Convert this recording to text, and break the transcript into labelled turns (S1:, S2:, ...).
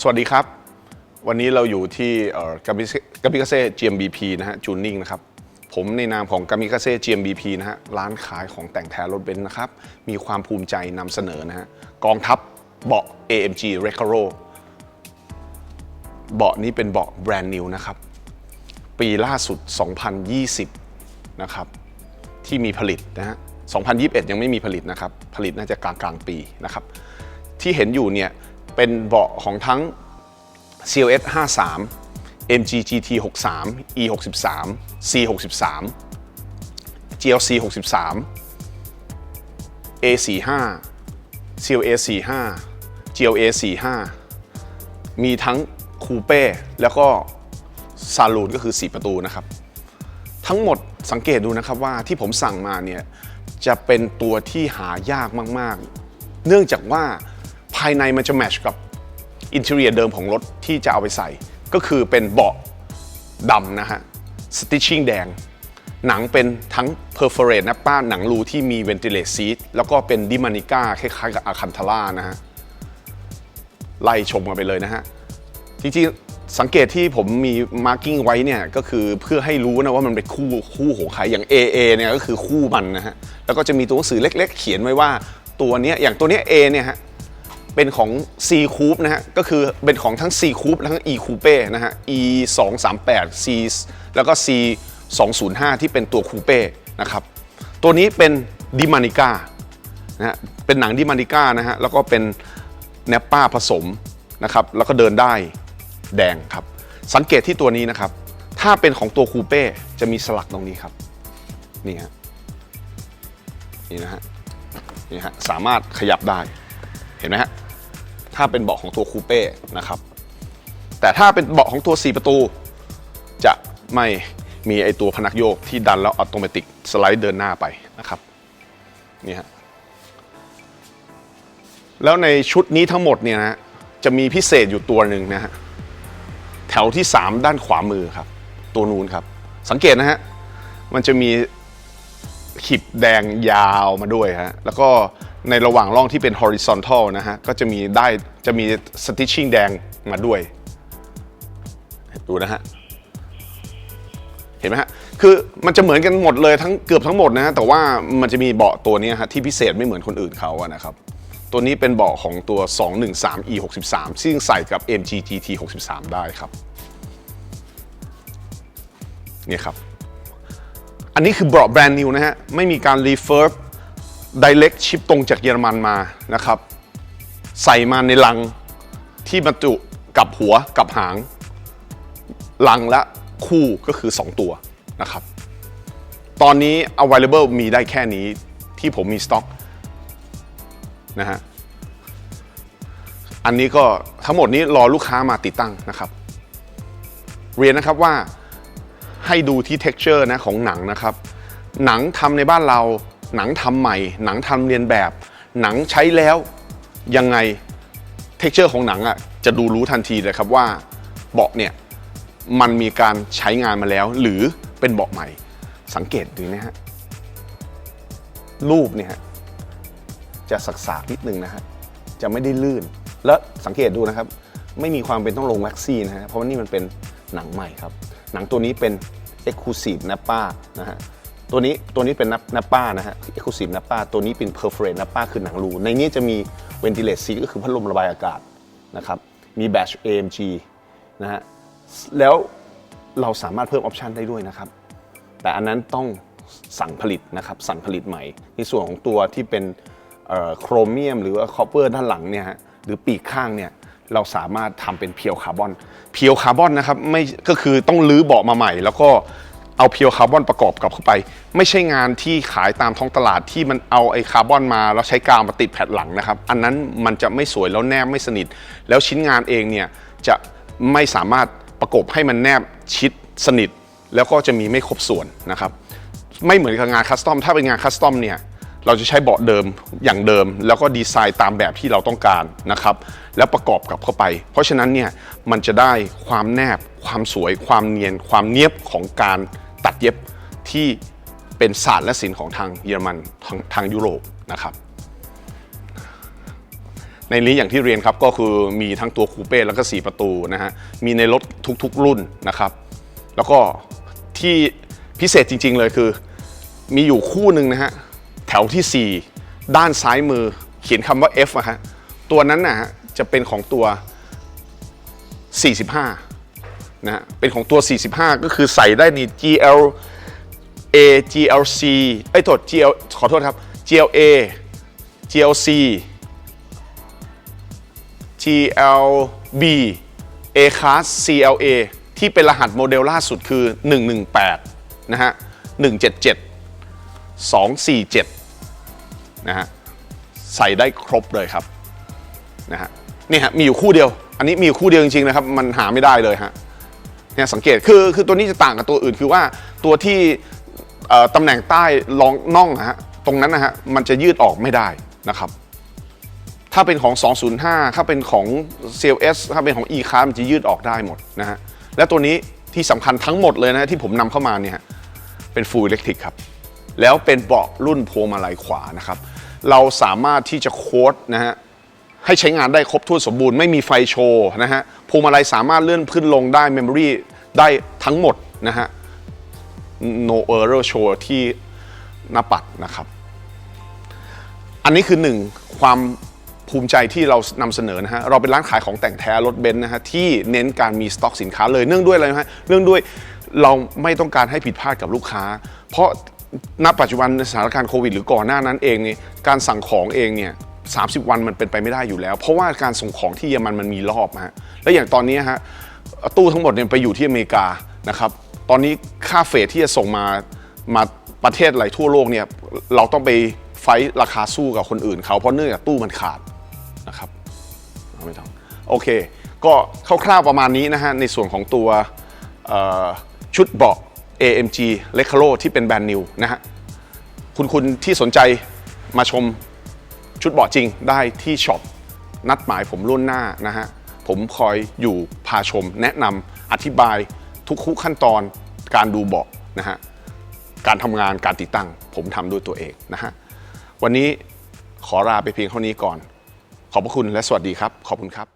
S1: สวัสดีครับ วันนี้เราอยู่ที่กามิกาเซ่ GMBP นะฮะจูนนิ่งนะครับ ผมในนามของกามิกาเซ่ GMBP นะฮะร้านขายของแต่งแท้รถเบนซ์นะครับ มีความภูมิใจนำเสนอนะฮะกองทัพเบาะ AMG Recaro เบาะนี้เป็นเบาะแบรนด์นิวนะครับ ปีล่าสุด 2020 นะครับ ที่มีผลิตนะฮะ2021 ยังไม่มีผลิตนะครับ ผลิตน่าจะกลางกลางปีนะครับ ที่เห็นอยู่เนี่ย เป็นเบาะของทั้ง CLS 53 MG GT 63 E 63 C 63 GLC 63 A 45 CLA 45 GLA 45 มีทั้งคูเป้แล้วก็ซาลูนก็คือ 4 ประตูนะครับ ทั้งหมดสังเกตดูนะครับว่าที่ผมสั่งมาเนี่ยจะเป็นตัวที่หายากมาก ๆ เนื่องจากว่าายในมันจะแมชกับอินเท r รียเดิมของรถที่จะเอาไปใส่ ก็คือเป็นเบาะดำนะฮะ stitching แดง หนังเป็นทั้ง perforate นะป้าหนังรูที่มี ventilate seat แล้วก็เป็นดิมานิก้าคล้ายๆกับอาคันทาร่านะฮะไล่ชมกันไปเลยนะฮะ จริงๆ สังเกตที่ผมมีมาร์กิ้งไว้เนี่ย ก็คือเพื่อให้รู้นะว่ามันเป็นคู่คู่ของใครอย่าง AA เนี่ยก็คือคู่มันนะฮะ แล้วก็จะมีตัวหนังสือเล็ก ๆ เขียนไว้ว่าตัวเนี้ยอย่างตัวเนี้ย A เนี่ยฮะ เป็นของ C Coupe นะฮะ ก็คือเป็นของทั้ง C Coupe และทั้ง E Coupe นะฮะ E 2 3 8 C แล้วก็ C 2 0 5ที่เป็นตัวคูเป้นะครับ ตัวนี้เป็นดิมานิก้านะฮะ เป็นหนังดิมานิก้านะฮะ แล้วก็เป็นแนปป้าผสมนะครับ แล้วก็เดินได้แดงครับ สังเกตที่ตัวนี้นะครับ ถ้าเป็นของตัวคูเป้จะมีสลักตรงนี้ครับ นี่ฮะ นี่นะฮะ นี่ฮะ สามารถขยับได้ เห็นไหมฮะ ถ้าเป็นเบาะของตัวคูเป้นะครับ แต่ถ้าเป็นเบาะของตัว 4 ประตู จะไม่มีไอตัวพนักโยกที่ดันแล้วอัตโนมัติสไลด์เดินหน้าไปนะครับนี่ฮะแล้วในชุดนี้ทั้งหมดเนี่ยนะจะมีพิเศษอยู่ตัวหนึ่งนะฮะแถวที่ 3 ด้านขวามือครับ ตัวนู้นครับ สังเกตนะฮะมันจะมีขีดแดงยาวมาด้วยฮะแล้วก็ ในระหว่างร่องที่เป็น horizontal นะฮะ ก็จะมีได้จะมี stitching แดงมาด้วย ดูนะฮะ เห็นไหมฮะ คือมันจะเหมือนกันหมดเลยทั้งเกือบทั้งหมดนะฮะ แต่ว่ามันจะมีเบาะตัวนี้ฮะที่พิเศษไม่เหมือนคนอื่นเขาอะนะครับ ตัวนี้เป็นเบาะของตัว 213 e 63ซึ่งใส่กับ MG GT 63ได้ครับ นี่ครับ อันนี้คือเบาะแบรนด์นิวนะฮะ ไม่มีการรีเฟิร์ direct ชิปตรงจากเยอรมันมานะครับ ใส่มาในลังที่บรรจุกับหัวกับหาง ลังละคู่ก็คือ 2 ตัวนะครับ ตอนนี้ available มีได้แค่นี้ที่ผมมีสต็อกนะฮะอันนี้ก็ทั้งหมดนี้รอลูกค้ามาติดตั้งนะครับ เรียนนะครับว่าให้ดูที่ texture นะของหนังนะครับ หนังทำในบ้านเรา หนังทำใหม่ หนังทำเรียนแบบ หนังใช้แล้วยังไง texture ของหนังอะจะดูรู้ทันทีเลยครับว่าเบาะเนี่ยมันมีการใช้งานมาแล้ว หรือเป็นเบาะใหม่ สังเกตดูนะฮะรูปเนี่ยจะสักสากนิดนึงนะฮะจะไม่ได้ลื่น แล้วสังเกตดูนะครับ ไม่มีความเป็นต้องลงแว็กซี่นะฮะเพราะว่านี่มันเป็นหนังใหม่ครับ หนังตัวนี้เป็น Exclusive Nappa นะฮะ ตัวนี้ตัวนี้เป็น Nappa นะฮะ Exclusive Nappa ตัวนี้เป็น Perforate Nappa คือหนังรู ในนี้จะมี Ventilate Seat ก็คือพัดลมระบายอากาศนะครับมี Batch AMG นะฮะแล้วเราสามารถเพิ่มออปชันได้ด้วยนะครับ แต่อันนั้นต้องสั่งผลิตนะครับสั่งผลิตใหม่ ในส่วนของตัวที่เป็นโครเมียม หรือว่าคอปเปอร์ด้านหลังเนี่ยฮะหรือปีกข้างเนี่ยเราสามารถทำเป็นเพียวคาร์บอน เพียวคาร์บอนนะครับไม่ก็คือต้องรื้อเบาะมาใหม่ แล้วก็ เอาเพียวคาร์บอนประกอบกับเข้าไป ไม่ใช่งานที่ขายตามท้องตลาดที่มันเอาไอ้คาร์บอนมาแล้วใช้กาวมาติดแผ่นหลังนะครับ อันนั้นมันจะไม่สวยแล้วแนบไม่สนิท แล้วชิ้นงานเองเนี่ยจะไม่สามารถประกบให้มันแนบชิดสนิท แล้วก็จะมีไม่ครบส่วนนะครับ ไม่เหมือนกับงานคัสตอมถ้าเป็นงานคัสตอมเนี่ยเราจะใช้เบาะเดิมอย่างเดิม แล้วก็ดีไซน์ตามแบบที่เราต้องการนะครับ แล้วประกอบกับเข้าไป เพราะฉะนั้นเนี่ยมันจะได้ความแนบความสวย ความเนียน ความเนียบของการ ตัดเย็บที่เป็นศาสตร์และศิลป์ของทางเยอรมันทางทางยุโรปนะครับ ในนี้อย่างที่เรียนครับก็คือมีทั้งตัวคูเป้แล้วก็ 4 ประตูนะฮะมีในรถทุกๆรุ่นนะครับ แล้วก็ที่พิเศษจริง ๆเลยคือ มีอยู่คู่หนึ่งนะฮะแถวที่ 4 ด้านซ้ายมือเขียนคำว่า F อะฮะตัวนั้นนะฮะจะเป็นของตัว 45 นะเป็นของตัว 45 ก็คือใส่ได้ใน GL A GLC ไอ้โทษ GL ขอโทษครับ GLA GLC GLB A Class CLA ที่เป็นรหัสโมเดลล่าสุดคือ 118 นะฮะ 177 247 นะฮะ ใส่ได้ครบเลยครับ นะฮะ นี่ฮะ มีอยู่คู่เดียว อันนี้มีอยู่คู่เดียวจริงๆนะครับ มันหาไม่ได้เลยฮะ เนี่ยสังเกตคือคือตัวนี้จะต่างกับตัวอื่นคือว่าตัวที่ตำแหน่งใต้รองน่องอะฮะตรงนั้นนะฮะมันจะยืดออกไม่ได้นะครับ ถ้าเป็นของ 205 ถ้าเป็นของ CLS ถ้าเป็นของ e c a r มันจะยืดออกได้หมดนะฮะและตัวนี้ที่สำคัญทั้งหมดเลยนะฮะที่ผมนำเข้ามาเนี่ยเป็น Full Electric ครับ แล้วเป็นเบาะรุ่นพวงมาลัยขวานะครับ เราสามารถที่จะโค้ดนะฮะ ให้ใช้งานได้ครบถ้วนสมบูรณ์ไม่มีไฟโชว์นะฮะพวงมาลัยสามารถเลื่อนขึ้นลงได้เมมโมรีได้ทั้งหมดนะฮะ no error show ที่หน้าปัดนะครับ อันนี้คือหนึ่งความภูมิใจที่เรานำเสนอนะฮะ เราเป็นร้านขายของแต่งแท้รถเบนซ์นะฮะที่เน้นการมีสต็อกสินค้าเลยเนื่องด้วยอะไรนะฮะเนื่องด้วยเราไม่ต้องการให้ผิดพลาดกับลูกค้า เพราะณปัจจุบันในสถานการณ์โควิดหรือก่อนหน้านั้นเองเนี่ยการสั่งของเองเนี่ย 30 วันมันเป็นไปไม่ได้อยู่แล้ว เพราะว่าการส่งของที่เยอรมันมันมีรอบฮะและอย่างตอนนี้ฮะตู้ทั้งหมดเนี่ยไปอยู่ที่อเมริกานะครับตอนนี้ค่าเฟรทที่จะส่งมามาประเทศหลายทั่วโลกเนี่ยเราต้องไปไฟท์ราคาสู้กับคนอื่นเขาเพราะเนื่องจากตู้มันขาดนะครับเอาไม่ต้องโอเค ก็คร่าวๆประมาณนี้นะฮะในส่วนของตัวชุดเบาะ AMG l e c a r o ที่เป็นแบรนด์นิวนะฮะคุณคุณที่สนใจมาชม ชุดเบาะจริงได้ที่ช็อปนัดหมายผมล่วงหน้านะฮะ ผมคอยอยู่พาชม แนะนำอธิบายทุกขั้นตอนการดูเบาะนะฮะ การทำงานการติดตั้ง ผมทำด้วยตัวเองนะฮะ วันนี้ขอลาไปเพียงเท่านี้ก่อน ขอบพระคุณและสวัสดีครับ ขอบคุณครับ